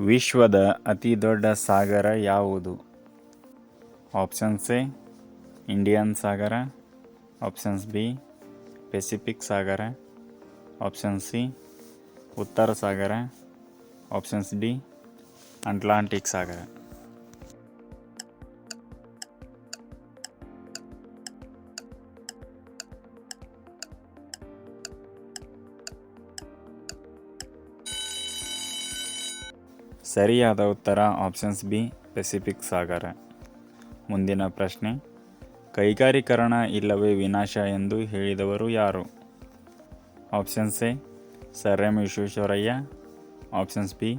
ವಿಶ್ವದ ಅತಿ ದೊಡ್ಡ ಸಾಗರ ಯಾವುದು? ಆಪ್ಷನ್ಸ್ ಎ ಇಂಡಿಯನ್ ಸಾಗರ ಆಪ್ಷನ್ಸ್ ಬಿ ಪೆಸಿಫಿಕ್ ಸಾಗರ ಆಪ್ಷನ್ ಸಿ, ಉತ್ತರ ಸಾಗರ ಆಪ್ಷನ್ಸ್ ಡಿ ಅಟ್ಲಾಂಟಿಕ್ ಸಾಗರ. ಸರಿಯಾದ ಉತ್ತರ ಆಪ್ಷನ್ಸ್ ಬಿ ಪೆಸಿಫಿಕ್ ಸಾಗರ ಮುಂದಿನ ಪ್ರಶ್ನೆ, ಕೈಗಾರೀಕರಣ ಇಲ್ಲವೇ ವಿನಾಶ ಎಂದು ಹೇಳಿದವರು ಯಾರು? Options A sir M Visvesvaraya. Options B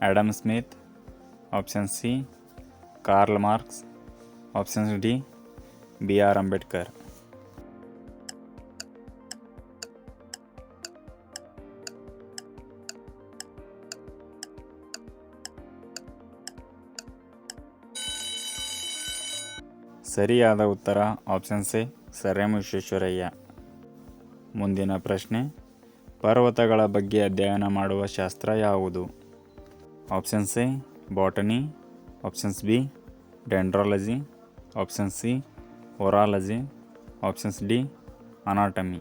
Adam Smith option C Karl Marx options D B R Ambedkar ಸರಿಯಾದ ಉತ್ತರ option C sir M Visvesvaraya ಮುಂದಿನ ಪ್ರಶ್ನೆ, ಪರ್ವತಗಳ ಬಗ್ಗೆ ಅಧ್ಯಯನ ಮಾಡುವ ಶಾಸ್ತ್ರ ಯಾವುದು? Option C botany options B dendrology option C orology options D anatomy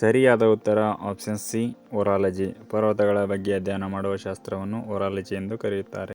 ಸರಿಯಾದ ಉತ್ತರ ಆಪ್ಷನ್ ಸಿ ಒರಾಲಜಿ. ಪರ್ವತಗಳ ಬಗ್ಗೆ ಅಧ್ಯಯನ ಮಾಡುವ ಶಾಸ್ತ್ರವನ್ನು ಒರಾಲಜಿ ಎಂದು ಕರೆಯುತ್ತಾರೆ.